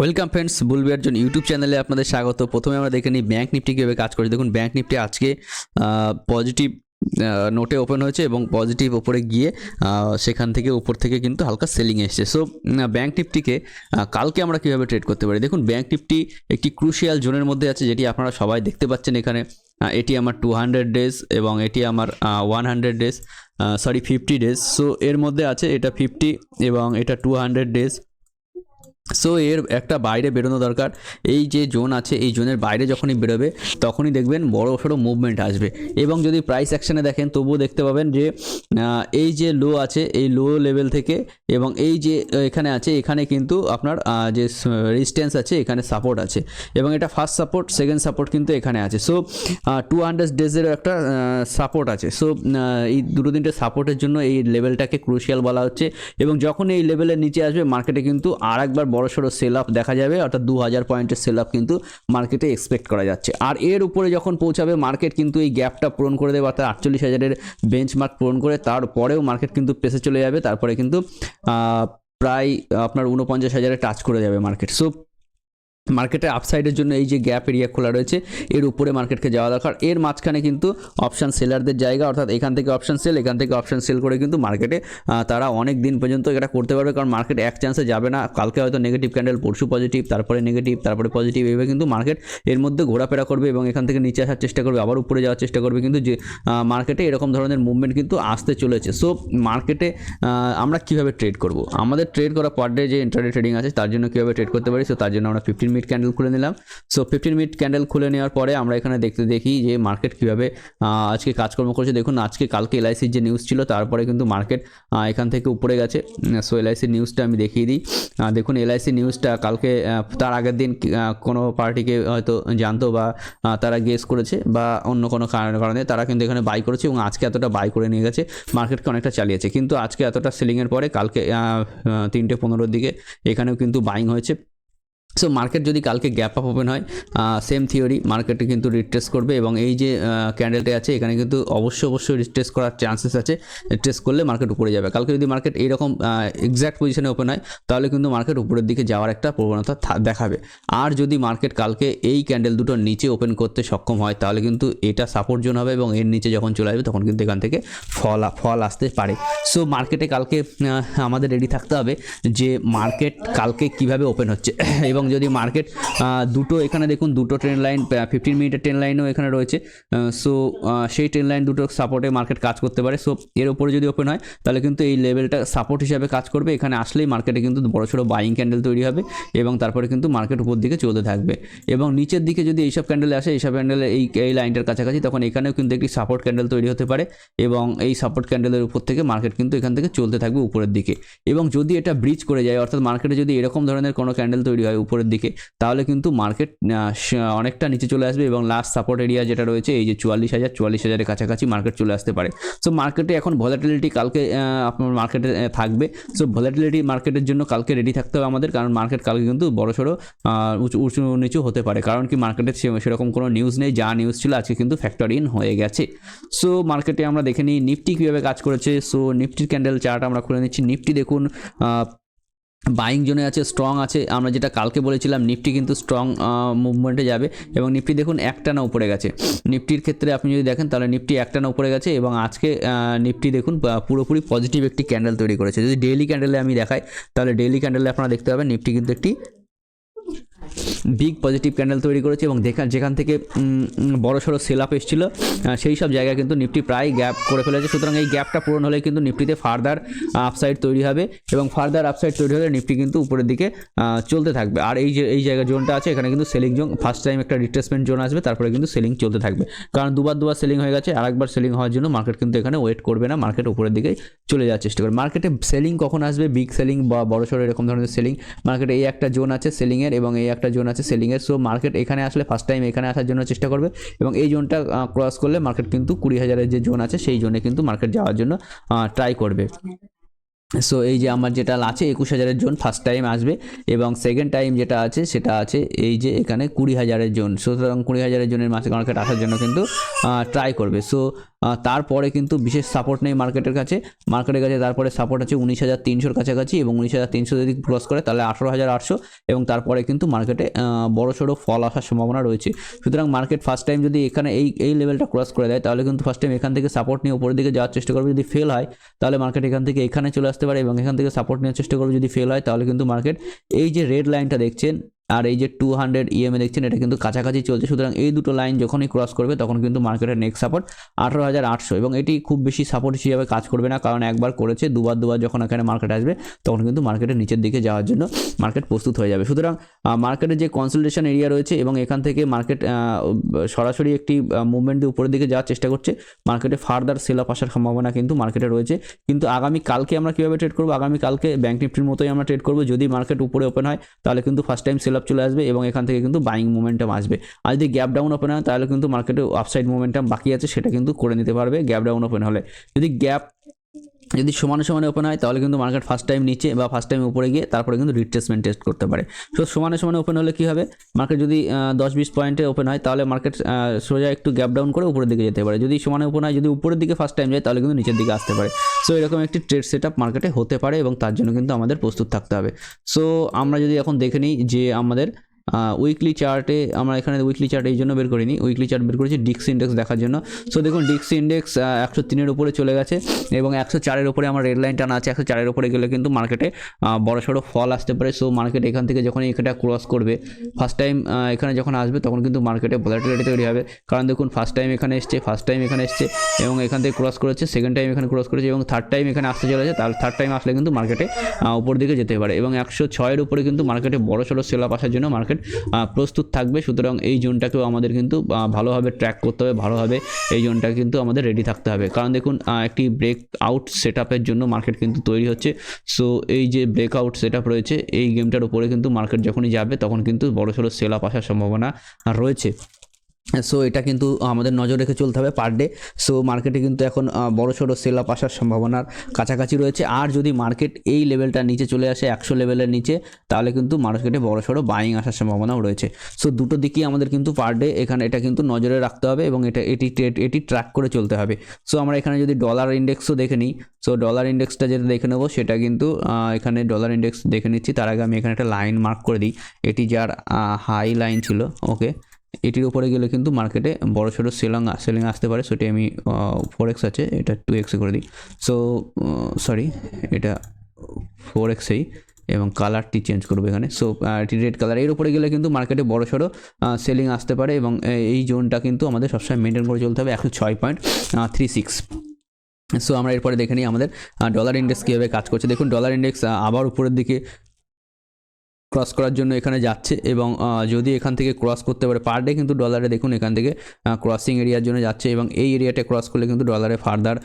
Welcome friends বুলবিয়ার জন্য YouTube চ্যানেলে আপনাদের স্বাগত। প্রথমে আমরা দেখে নিই ব্যাঙ্ক নিফটি কীভাবে কাজ করে। দেখুন ব্যাঙ্ক নিফটি আজকে পজিটিভ নোটে ওপেন হয়েছে এবং পজিটিভ ওপরে গিয়ে সেখান থেকে উপর থেকে কিন্তু হালকা সেলিং এসছে। সো ব্যাঙ্ক নিফটিকে কালকে আমরা কীভাবে ট্রেড করতে পারি? দেখুন ব্যাঙ্ক নিফটি একটি ক্রুশিয়াল জোনের মধ্যে আছে, যেটি আপনারা সবাই দেখতে পাচ্ছেন এখানে। এটি আমার টু হান্ড্রেড ডেজ এবং এটি আমার one hundred days sorry fifty days so এর মধ্যে আছে, এটা ফিফটি এবং এটা টু হান্ড্রেড ডেজ সো এর একটা বাইরে বেরোনো দরকার। এই যে জোন আছে, এই জোনের বাইরে যখনই বেরোবে, তখনই দেখবেন বড় সড়ো মুভমেন্ট আসবে। এবং যদি প্রাইস অ্যাকশানে দেখেন, তবুও দেখতে পাবেন যে এই যে লো আছে, এই লো লেভেল থেকে এবং এই যে এখানে আছে, এখানে কিন্তু আপনার যে রেজিস্ট্যান্স আছে, এখানে সাপোর্ট আছে। এবং এটা ফার্স্ট সাপোর্ট সেকেন্ড সাপোর্ট কিন্তু এখানে আছে। সো টু হান্ড্রেড ডেজেরও একটা সাপোর্ট আছে। সো এই দুটো তিনটে সাপোর্টের জন্য এই লেভেলটাকে ক্রুশিয়াল বলা হচ্ছে। এবং যখন এই লেভেলের নিচে আসবে মার্কেটে কিন্তু আর একবার বড় সড়ো সেল আপ দেখা যাবে, অর্থাৎ দু হাজার পয়েন্টের সেল আপ কিন্তু মার্কেটে এক্সপেক্ট করা যাচ্ছে। আর এর উপরে যখন পৌঁছাবে মার্কেট কিন্তু এই গ্যাপটা পূরণ করে দেবে, অর্থাৎ আটচল্লিশ হাজারের বেঞ্চমার্ক পূরণ করে তারপরেও মার্কেট কিন্তু পেসে চলে যাবে, তারপরে কিন্তু প্রায় আপনার উনপঞ্চাশ হাজারে টাচ করে যাবে মার্কেট সো মার্কেটের আপসাইডের জন্য এই যে গ্যাপ এরিয়া খোলা রয়েছে, এর উপরে মার্কেটকে যাওয়া দরকার। এর মাঝখানে কিন্তু অপশান সেলারদের জায়গা, অর্থাৎ এখান থেকে অপশান সেল এখান থেকে অপশান সেল করে কিন্তু মার্কেটে তারা অনেক দিন পর্যন্ত এটা করতে পারবে, কারণ মার্কেট এক চান্সে যাবে না। কালকে হয়তো নেগেটিভ ক্যান্ডেল পরশু পজিটিভ তারপরে নেগেটিভ তারপরে পজিটিভ এইভাবে কিন্তু মার্কেট এর মধ্যে ঘোরাফেরা করবে এবং এখান থেকে নিচে আসার চেষ্টা করবে, আবার উপরে যাওয়ার চেষ্টা করবে। কিন্তু যে মার্কেটে এরকম ধরনের মুভমেন্ট কিন্তু আসতে চলেছে। সো মার্কেটে আমরা কীভাবে ট্রেড করব? আমাদের ট্রেড করা পার ডে যে ইন্টারনেট ট্রেডিং আছে, তার জন্য কীভাবে ট্রেড করতে পারি? সো তার জন্য আমরা ফিফটিন মিনিট ক্যান্ডেল খুলে নিলাম। সো ফিফটিন মিনিট ক্যান্ডেল খুলে নেওয়ার পরে আমরা এখানে দেখতে দেখি যে মার্কেট কীভাবে আজকে কাজকর্ম করছে। দেখুন, আজকে কালকে এলআইসির যে নিউজ ছিল, তারপরে কিন্তু মার্কেট এখান থেকে উপরে গেছে। সো এলআইসির নিউজটা আমি দেখিয়ে দিই। দেখুন এলআইসি নিউজটা কালকে তার আগের দিন কোনো পার্টিকে হয়তো জানতো বা তারা গেস করেছে বা অন্য কোনো কারণে কারণে তারা কিন্তু এখানে বাই করেছে এবং আজকে এতটা বাই করে নিয়ে গেছে। মার্কেটকে অনেকটা চালিয়েছে। কিন্তু আজকে এতটা সেলিংয়ের পরে কালকে তিনটে পনেরোর দিকে এখানেও কিন্তু বাইং হয়েছে। সো মার্কেট যদি কালকে গ্যাপ আপ ওপেন হয় সেম থিওরি মার্কেটে কিন্তু রিট্রেস করবে এবং এই যে ক্যান্ডেলটা আছে, এখানে কিন্তু অবশ্যই অবশ্যই রিট্রেস করার চান্সেস আছে। রিট্রেস করলে মার্কেট উপরে যাবে। কালকে যদি মার্কেট এইরকম এক্স্যাক্ট পজিশনে ওপেন হয়, তাহলে কিন্তু মার্কেট উপরের দিকে যাওয়ার একটা প্রবণতা দেখাবে। আর যদি মার্কেট কালকে এই ক্যান্ডেল দুটোর নিচে ওপেন করতে সক্ষম হয়, তাহলে কিন্তু এটা সাপোর্ট জোন হবে এবং এর নিচে যখন চলে আসবে, তখন কিন্তু এখান থেকে ফল ফল আসতে পারে। সো মার্কেটে কালকে আমাদের রেডি থাকতে হবে যে মার্কেট কালকে কীভাবে ওপেন হচ্ছে। এবং যদি মার্কেট দুটো এখানে দেখুন, দুটো ট্রেন লাইন ফিফটিন মিনিটের ট্রেন লাইনও এখানে রয়েছে। সো সেই ট্রেন লাইন দুটো সাপোর্টে মার্কেট কাজ করতে পারে। সো এর উপরে যদি ওপেন হয়, তাহলে কিন্তু এই লেভেলটা সাপোর্ট হিসাবে কাজ করবে। এখানে আসলেই মার্কেটে কিন্তু বড় সড়ো বাইং ক্যান্ডেল তৈরি হবে এবং তারপরে কিন্তু মার্কেট উপর দিকে চলতে থাকবে। এবং নিচের দিকে যদি এইসব ক্যান্ডেলে আসে, এইসব ক্যান্ডেলে এই এই লাইনটার কাছাকাছি, তখন এখানেও কিন্তু একটি সাপোর্ট ক্যান্ডেল তৈরি হতে পারে এবং এই সাপোর্ট ক্যান্ডেলের উপর থেকে মার্কেট কিন্তু এখান থেকে চলতে থাকবে উপরের দিকে। এবং যদি এটা ব্রিজ করে যায়, অর্থাৎ মার্কেটে যদি এরকম ধরনের কোনো ক্যান্ডেল তৈরি হয় উপরের দিকে, তাহলে কিন্তু মার্কেট অনেকটা নিচে চলে আসবে এবং লাস্ট সাপোর্ট এরিয়া যেটা রয়েছে, এই যে চুয়াল্লিশ হাজার, চুয়াল্লিশ হাজারের কাছাকাছি মার্কেট চলে আসতে পারে। সো মার্কেটে এখন ভলাটিলিটি কালকে আপনার মার্কেটে থাকবে। সো ভলাটিলিটি মার্কেটের জন্য কালকে রেডি থাকতে হবে আমাদের, কারণ মার্কেট কালকে কিন্তু বড় সড়ো উঁচু নিচু হতে পারে। কারণ কি মার্কেটে সেরকম কোনো নিউজ নেই, যা নিউজ ছিল আজকে কিন্তু ফ্যাক্টর ইন হয়ে গেছে। সো মার্কেটে আমরা দেখে নিই নিফটি কীভাবে কাজ করেছে। সো নিফটির ক্যান্ডেল চার্ট আমরা খুলে নিচ্ছি। নিফটি দেখুন বাইং জোনে আছে স্ট্রং আছে, আমরা যেটা কালকে বলেছিলাম নিফটি কিন্তু স্ট্রং মুভমেন্টে যাবে এবং নিফটি দেখুন একটানা উপরে গেছে। নিফটির ক্ষেত্রে আপনি যদি দেখেন তাহলে নিফটি একটানা উপরে গেছে এবং আজকে নিফটি দেখুন পুরোপুরি পজিটিভ একটি ক্যান্ডেল তৈরি করেছে। যদি ডেইলি ক্যান্ডেলে আমি দেখাই, তাহলে ডেইলি ক্যান্ডেলে আপনারা দেখতে পাবেন নিফটি কিন্তু একটি বিগ পজিটিভ ক্যান্ডেল তৈরি করেছে এবং দেখা যেখান থেকে বড় সড়ো সেল আপ এসেছিল সেই সব জায়গায় কিন্তু নিফটি প্রায় গ্যাপ করে ফেলেছে। সুতরাং এই গ্যাপটা পূরণ হলে কিন্তু নিফটিতে ফার্দার আপসাইড তৈরি হবে এবং ফার্দার আপসাইড তৈরি হলে নিফটি কিন্তু উপরের দিকে চলতে থাকবে। আর এই যে, এই জায়গা জোনটা আছে, এখানে কিন্তু সেলিং জোন ফার্স্ট টাইম একটা রিট্রেসমেন্ট জোন আসবে, তারপরে কিন্তু সেলিং চলতে থাকবে। কারণ দুবার দুবার সেলিং হয়ে গেছে, আরেকবার সেলিং হওয়ার জন্য মার্কেট কিন্তু এখানে ওয়েট করবে না মার্কেট উপরের দিকে চলে যাওয়ার চেষ্টা করবে। মার্কেটে সেলিং কখন আসবে? বিগ সেলিং বা বড় সড়ো এরকম ধরনের সেলিং মার্কেটে এই একটা জোন আছে সেলিংয়ের এবং এই একটা জোন আছে সেলিংয়ের সো মার্কেট এখানে আসলে ফার্স্ট টাইম এখানে আসার জন্য চেষ্টা করবে এবং এই জোনটা ক্রস করলে মার্কেট কিন্তু কুড়ি হাজারের যে জোন আছে, সেই জোনে কিন্তু মার্কেট যাওয়ার জন্য ট্রাই করবে। সো এই যে আমার যেটা আছে, একুশ হাজারের জোন ফার্স্ট টাইম আসবে এবং সেকেন্ড টাইম যেটা আছে, সেটা আছে এই যে এখানে কুড়ি হাজারের জোন। সুতরাং কুড়ি হাজারের জোনের মাসে মার্কেট আসার জন্য কিন্তু ট্রাই করবে। সো তারপরে কিন্তু বিশেষ সাপোর্ট নেই মার্কেটের কাছে। মার্কেটের কাছে তারপরে সাপোর্ট আছে উনিশ হাজার তিনশোর কাছাকাছি এবং উনিশ হাজার তিনশো যদি ক্রস করে, তাহলে আঠারো হাজার আটশো এবং তারপরে কিন্তু মার্কেটে বড় সড়ো ফল আসার সম্ভাবনা রয়েছে। সুতরাং মার্কেট ফার্স্ট টাইম যদি এখানে এই এই লেভেলটা ক্রস করে দেয়, তাহলে কিন্তু ফার্স্ট টাইম এখান থেকে সাপোর্ট নিয়ে উপরের দিকে যাওয়ার চেষ্টা করবে। যদি ফেল হয়, তাহলে মার্কেট এখান থেকে এখানে চলে আসতে পারে এবং এখান থেকে সাপোর্ট নেওয়ার চেষ্টা করবে। যদি ফেল হয়, তাহলে কিন্তু মার্কেট এই যে রেড লাইনটা দেখছেন আর এই যে টু হান্ড্রেড ইএমএ দেখছেন, এটা কিন্তু কাছাকাছি চলছে। সুতরাং এই দুটো লাইন যখনই ক্রস করবে, তখন কিন্তু মার্কেটের নেক্সট সাপোর্ট আঠারো হাজার আটশো। এবং এটি খুব বেশি সাপোর্ট হিসেবে কাজ করবে না, কারণ একবার করেছে, দুবার দুবার যখন এখানে মার্কেট আসবে, তখন কিন্তু মার্কেটের নিচের দিকে যাওয়ার জন্য মার্কেট প্রস্তুত হয়ে যাবে। সুতরাং মার্কেটের যে কনসলটেশন এরিয়া রয়েছে এবং এখান থেকে মার্কেট সরাসরি একটি মুভমেন্ট দিয়ে উপরের দিকে যাওয়ার চেষ্টা করছে মার্কেটে ফার্দার সেল আপ আসার সম্ভাবনা কিন্তু মার্কেটে রয়েছে। কিন্তু আগামী কালকে আমরা কীভাবে ট্রেড করব? আগামী কালকে ব্যাঙ্ক নিফটির মতোই আমরা ট্রেড করব। যদি মার্কেট উপরে ওপেন হয়, তাহলে কিন্তু ফার্স্ট টাইম সেল আপ চলে আসবে এবং এখান থেকে কিন্তু বাইং মোমেন্টাম আসবে। আর যদি গ্যাপ ডাউন ওপেন হয়, তাহলে কিন্তু মার্কেটে আপসাইড মোমেন্টাম বাকি আছে, সেটা কিন্তু করে নিতে পারবে গ্যাপ ডাউন ওপেন হলে। যদি গ্যাপ যদি সমানে সমানে ওপেন হয়, তাহলে কিন্তু মার্কেট ফার্স্ট টাইম নিচে বা ফার্স্ট টাইম উপরে গিয়ে তারপরে কিন্তু রিট্রেসমেন্ট টেস্ট করতে পারে। সো সমানে সমানে ওপেন হলে কী হবে? মার্কেট যদি দশ বিশ পয়েন্টে ওপেন হয়, তাহলে মার্কেট সোজা একটু গ্যাপ ডাউন করে উপরের দিকে যেতে পারে। যদি সমানে ওপেন হয়, যদি উপরের দিকে ফার্স্ট টাইম যায়, তাহলে কিন্তু নিচের দিকে আসতে পারে। সো এরকম একটি ট্রেড সেট আপ মার্কেটে হতে পারে এবং তার জন্য কিন্তু আমাদের প্রস্তুত থাকতে হবে। সো আমরা যদি এখন দেখে নিই যে আমাদের উইকলি চার্টে আমরা এখানে উইকলি চার্ট এই জন্য বের করিনি। উইকলি চার্ট বের করেছি ডিক্স ইন্ডেক্স দেখার জন্য। সো দেখুন ডিক্স ইন্ডেক্স একশো তিনের উপরে চলে গেছে এবং একশো চারের উপরে আমার রেড লাইন টানা আছে। একশো চারের উপরে গেলে কিন্তু মার্কেটে বড় সড়ো ফল আসতে পারে। সো মার্কেট এখান থেকে যখন এটা ক্রস করবে ফার্স্ট টাইম এখানে যখন আসবে, তখন কিন্তু মার্কেটে ভোলাটিলিটি তৈরি হবে। কারণ দেখুন ফার্স্ট টাইম এখানে এসছে ফার্স্ট টাইম এখানে এসছে এবং এখান থেকে ক্রস করেছে সেকেন্ড টাইম এখানে ক্রস করেছে এবং থার্ড টাইম এখানে আসতে চলেছে তাহলে থার্ড টাইম আসলে কিন্তু মার্কেটে উপর দিকে যেতে পারে। এবং একশো ছয়ের উপরে কিন্তু মার্কেটে বড় সড়ো সেল আপ আসার জন্য মার্কেট প্রস্তুত থাকবে, সুতরাং এই জোনটাকেও আমাদের কিন্তু ভালোভাবে ট্র্যাক করতে হবে, ভালোভাবে এই জোনটা কিন্তু আমাদের রেডি থাকতে হবে। কারণ দেখুন একটি ব্রেক আউট সেট জন্য মার্কেট কিন্তু তৈরি হচ্ছে। সো এই যে ব্রেক আউট সেট রয়েছে, এই গেমটার উপরে কিন্তু মার্কেট যখনই যাবে, তখন কিন্তু বড় সড়ো সেল আপ আসার সম্ভাবনা রয়েছে। সো এটা কিন্তু আমাদের নজর রেখে চলতে হবে পার ডে সো মার্কেটে কিন্তু এখন বড় সড়ো সেল আপ আসার সম্ভাবনার কাছাকাছি রয়েছে। আর যদি মার্কেট এই লেভেলটা নিচে চলে আসে, একশো লেভেলের নিচে, তাহলে কিন্তু মার্কেটে বড় সড়ো বাইং আসার সম্ভাবনাও রয়েছে। সো দুটো দিকই আমাদের কিন্তু পার ডে এখানে এটা কিন্তু নজরে রাখতে হবে এবং এটা, এটি এটি ট্র্যাক করে চলতে হবে। সো আমরা এখানে যদি ডলার ইন্ডেক্সও দেখে নিই সো ডলার ইন্ডেক্সটা যেটা দেখে নেব, সেটা কিন্তু এখানে ডলার ইন্ডেক্স দেখে নিচ্ছি। তার আগে আমি এখানে একটা লাইন মার্ক করে দিই। এটি যার হাই লাইন ছিল ওকে এটির উপরে গেলে কিন্তু মার্কেটে বড় সড়ো সেলং সেলিং আসতে পারে। সেটি আমি ফোর এক্স আছে, এটা টু এক্সে করে দিই। সো সরি এটা ফোর এক্সেই এবং কালারটি চেঞ্জ করব এখানে। সো এটি রেড কালারের উপরে গেলে কিন্তু মার্কেটে বড় সড়ো সেলিং আসতে পারে এবং এই জোনটা কিন্তু আমাদের সবসময় মেনটেন করে চলতে হবে একশো ছয় পয়েন্ট থ্রি সিক্স সো আমরা এরপরে দেখে নিই আমাদের ডলার ইন্ডেক্স কীভাবে কাজ করছে। দেখুন ডলার ইন্ডেক্স আবার উপরের দিকে ক্রস করার জন্য এখানে যাচ্ছে এবং যদি এখান থেকে ক্রস করতে পারে পার ডে কিন্তু ডলারে দেখুন এখান থেকে ক্রসিং এরিয়ার জন্য যাচ্ছে এবং এই এরিয়াটা ক্রস করলে কিন্তু ডলারে ফার্দার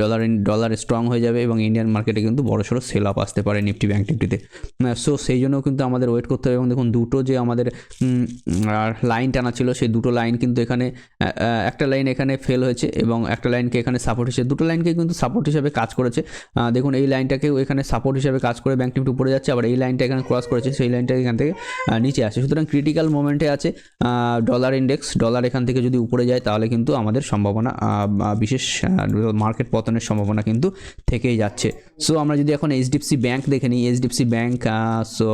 ডলার ডলার স্ট্রং হয়ে যাবে এবং ইন্ডিয়ান মার্কেটে কিন্তু বড় সড়ো সেল আপ আসতে পারে নিফটি ব্যাঙ্ক নিফটিতে সো সেই জন্যও কিন্তু আমাদের ওয়েট করতে হবে এবং দেখুন দুটো যে আমাদের লাইন টানা ছিল সেই দুটো লাইন কিন্তু এখানে একটা লাইন এখানে ফেল হয়েছে এবং একটা লাইনকে এখানে সাপোর্ট হিসেবে দুটো লাইনকে কিন্তু সাপোর্ট হিসেবে কাজ করেছে। দেখুন এই লাইনটাকেও এখানে সাপোর্ট হিসেবে কাজ করে ব্যাঙ্ক নিফটি উপরে যাচ্ছে, আবার এই লাইনটা এখানে ক্রস করেছে। রয়েছে সেই লাইনটা এখান থেকে নিচে আসে। সুতরাং ক্রিটিক্যাল মোমেন্টে আছে ডলার ইন্ডেক্স ডলার এখান থেকে যদি উপরে যায়, তাহলে কিন্তু আমাদের সম্ভাবনা বিশেষ মার্কেট পতনের সম্ভাবনা কিন্তু থেকেই যাচ্ছে। সো আমরা যদি এখন এইচডিএফসি ব্যাঙ্ক দেখে নিই এইচডিএফসি ব্যাঙ্ক সো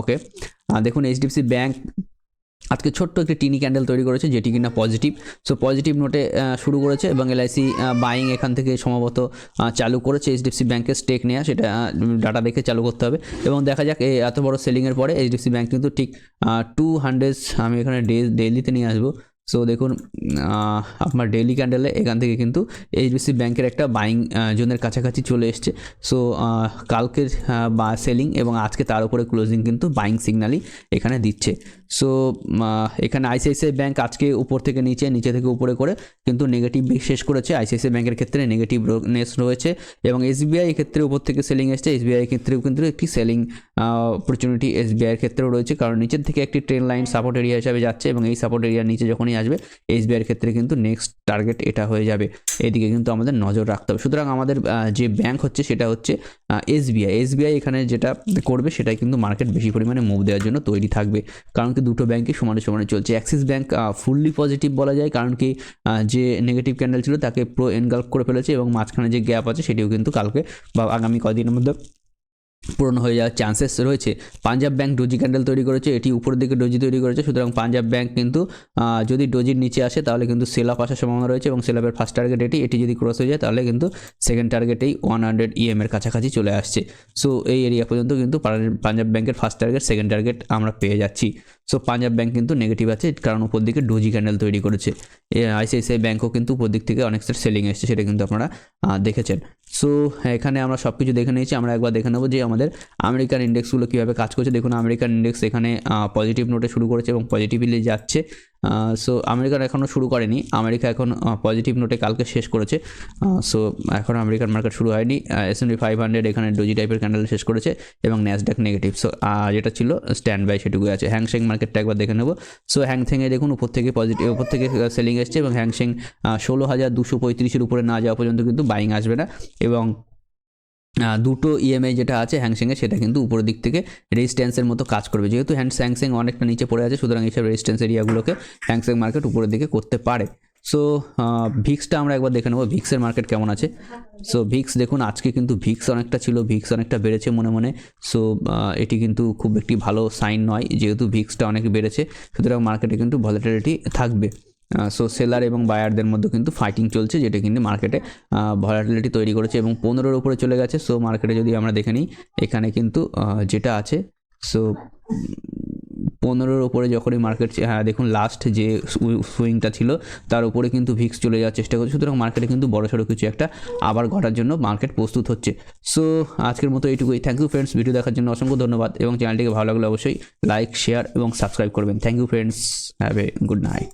ওকে দেখুন এইচডিএফসি ব্যাংক আজকে ছোট্ট একটি টিনি ক্যান্ডেল তৈরি করেছে, যেটি কিনা পজিটিভ। সো পজিটিভ নোটে শুরু করেছে এবং এলআইসি বাইং এখান থেকে সম্ভবত চালু করেছে এইচডিএফসি ব্যাংকের স্টেক নেওয়া সেটা ডাটা দেখে চালু করতে হবে। এবং দেখা যাক, এই এত বড় সেলিংয়ের পরে এইচডিএফসি ব্যাংক কিন্তু ঠিক টু হান্ড্রেড আমি এখানে ডে ডেলিতে নিয়ে আসব। সো দেখুন আপনার ডেইলি ক্যান্ডেলে এখান থেকে কিন্তু এইচডিসি ব্যাংকের একটা বাইং জোনের কাছাকাছি চলে এসছে। সো কালকের বা সেলিং এবং আজকে তার উপরে ক্লোজিং কিন্তু বাইং সিগনালই এখানে দিচ্ছে। সো এখানে আইসিআইসিআই ব্যাংক আজকে উপর থেকে নিচে নিচে থেকে উপরে করে কিন্তু নেগেটিভ শেষ করেছে। আইসিআইসিআই ব্যাংকের ক্ষেত্রে নেগেটিভ নেস রয়েছে এবং এসবিআই ক্ষেত্রে উপর থেকে সেলিং এসছে। এসবিআই ক্ষেত্রেও কিন্তু একটি সেলিং অপরচুনিটি এসবিআইয়ের ক্ষেত্রেও রয়েছে। কারণ নিচের থেকে একটি ট্রেন লাইন সাপোর্ট এরিয়া হিসাবে যাচ্ছে এবং এই সাপোর্ট এরিয়ার নিচে যখনই আসবে, এসবিআইয়ের ক্ষেত্রে কিন্তু নেক্সট টার্গেট এটা হয়ে যাবে। এদিকে কিন্তু আমাদের নজর রাখতে হবে। সুতরাং আমাদের যে ব্যাংক হচ্ছে সেটা হচ্ছে এসবিআই। এসবিআই এখানে যেটা করবে সেটাই কিন্তু মার্কেট বেশি পরিমাণে মুভ দেওয়ার জন্য তৈরি থাকবে। কারণ কি দুটো ব্যাংকই সমানে সমানে চলছে। অ্যাক্সিস ব্যাংক ফুললি পজিটিভ বলা যায়। কারণ কি যে নেগেটিভ ক্যান্ডেল ছিল তাকে প্রো এনগাল্প করে ফেলেছে এবং মাঝখানে যে গ্যাপ আছে সেটিও কিন্তু কালকে বা আগামী কদিনের মধ্যে পূরণ হয়ে যাওয়ার চান্সেস রয়েছে। পাঞ্জাব ব্যাংক ডোজি ক্যান্ডেল তৈরি করেছে, এটি উপরের দিকে ডোজি তৈরি করেছে, সুতরাং পাঞ্জাব ব্যাংক কিন্তু যদি ডোজির নিচে আসে, তাহলে কিন্তু সেল আপ আসার সম্ভাবনা রয়েছে এবং সেল আপের ফার্স্ট টার্গেট এটি এটি যদি ক্রস হয়ে যায়, তাহলে কিন্তু সেকেন্ড টার্গেটেই ওয়ান হান্ড্রেড ইএম এর কাছাকাছি চলে আসছে। সো এই এরিয়া পর্যন্ত কিন্তু পাঞ্জাব- ব্যাংকের ফার্স্ট টার্গেট সেকেন্ড টার্গেট আমরা পেয়ে যাচ্ছি। সো পাঞ্জাব ব্যাঙ্ক কিন্তু নেগেটিভ আছে, কারণ উপর দিকে ডোজি ক্যান্ডেল তৈরি করেছে। আইসিআইসিআই ব্যাঙ্কও কিন্তু উপর দিক থেকে অনেক সেলিং এসছে, সেটা কিন্তু আপনারা দেখেছেন। সো এখানে আমরা সব কিছু দেখে নিয়েছি, আমরা একবার দেখে নেব যে আমাদের আমেরিকান ইন্ডেক্সগুলো কীভাবে কাজ করছে। দেখুন আমেরিকান ইন্ডেক্স এখানে পজিটিভ নোটে শুরু করেছে এবং পজিটিভলি যাচ্ছে। সো আমেরিকান এখনও শুরু করেনি। আমেরিকা এখন পজিটিভ নোটে কালকে শেষ করেছে। সো এখন আমেরিকান মার্কেট শুরু হয়নি। এস এন ফাইভ হান্ড্রেড এখানে ডোজি টাইপের ক্যান্ডেল শেষ করেছে এবং ন্যাসডাক নেগেটিভ সো যেটা ছিল স্ট্যান্ড বাই সেটুকুই আছে হ্যাংসেং মার্কেটটা একবার দেখে নেব। সো হ্যাংসেংয়ে দেখুন, উপর থেকে পজিটিভ উপর থেকে সেলিং এসছে এবং হ্যাংসেং ষোলো হাজার দুশো পঁয়ত্রিশের উপরে না যাওয়া পর্যন্ত কিন্তু বাইং আসবে না। এবং দুটো ইএমআই যেটা আছে হ্যাংসেংয়ে সেটা কিন্তু উপরের দিক থেকে রেজিস্ট্যান্সের মতো কাজ করবে। যেহেতু হ্যান্ড স্যাংসেং অনেকটা নিচে পড়ে আছে, সুতরাং এইসব রেজিস্ট্যান্স এরিয়াগুলোকে হ্যাংসেং মার্কেট উপরের দিকে করতে পারে। সো ভিক্সটা আমরা একবার দেখে নেব ভিক্সের মার্কেট কেমন আছে? সো ভিক্স দেখুন, আজকে কিন্তু ভিক্স অনেকটা ছিল ভিক্স অনেকটা বেড়েছে মনে মনে। সো এটি কিন্তু খুব একটি ভালো সাইন নয়, যেহেতু ভিক্সটা অনেক বেড়েছে, সুতরাং মার্কেটে কিন্তু ভলিটিলিটি থাকবে। সো সেলার এবং বায়ারদের মধ্যে কিন্তু ফাইটিং চলছে, যেটা কিন্তু মার্কেটে ভলাটিলিটি তৈরি করেছে এবং পনেরোর উপরে চলে গেছে। সো মার্কেটে যদি আমরা দেখে নিই, এখানে কিন্তু যেটা আছে সো পনেরোর ওপরে যখনই মার্কেট হ্যাঁ দেখুন লাস্ট যে সুইংটা ছিল, তার উপরে কিন্তু ভিক্স চলে যাওয়ার চেষ্টা করছে। সুতরাং মার্কেটে কিন্তু বড়সড় কিছু একটা আবার ঘটার জন্য মার্কেট প্রস্তুত হচ্ছে। সো আজকের মতো এইটুকুই। থ্যাংক ইউ ফ্রেন্ডস ভিডিও দেখার জন্য অসংখ্য ধন্যবাদ এবং চ্যানেলটিকে ভালো লাগলে অবশ্যই লাইক শেয়ার এবং সাবস্ক্রাইব করবেন। Thank you friends have a good night